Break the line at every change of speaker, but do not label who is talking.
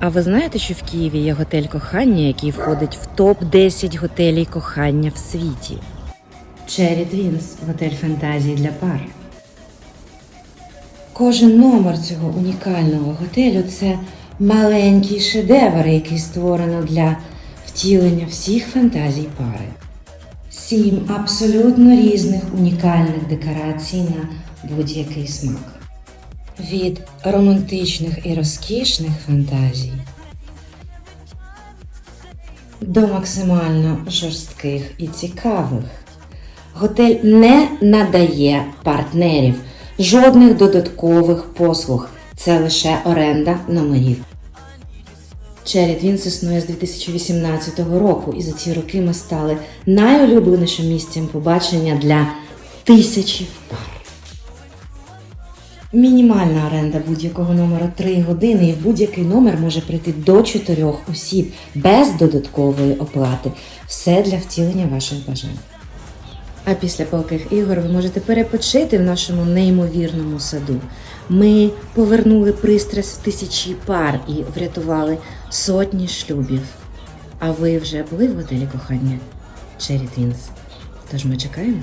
А ви знаєте, що в Києві є готель кохання, який входить в топ 10 готелей кохання в світі? Cherry Twins – готель фантазії для пар. Кожен номер цього унікального готелю це маленький шедевр, який створено для втілення всіх фантазій пари. Сім абсолютно різних унікальних декорацій на будь-який смак. Від романтичних і розкішних фантазій до максимально жорстких і цікавих. Готель не надає партнерів жодних додаткових послуг. Це лише оренда номерів. Cherry Twins існує з 2018 року, і за ці роки ми стали найулюбленішим місцем побачення для тисячі пар. Мінімальна оренда будь-якого номера 3 години, і в будь-який номер може прийти до 4 осіб без додаткової оплати. Все для втілення ваших бажань. А після палких ігор ви можете перепочити в нашому неймовірному саду. Ми повернули пристрасть в тисячі пар і врятували сотні шлюбів. А ви вже були в готелі кохання Cherry Twins? Тож ми чекаємо.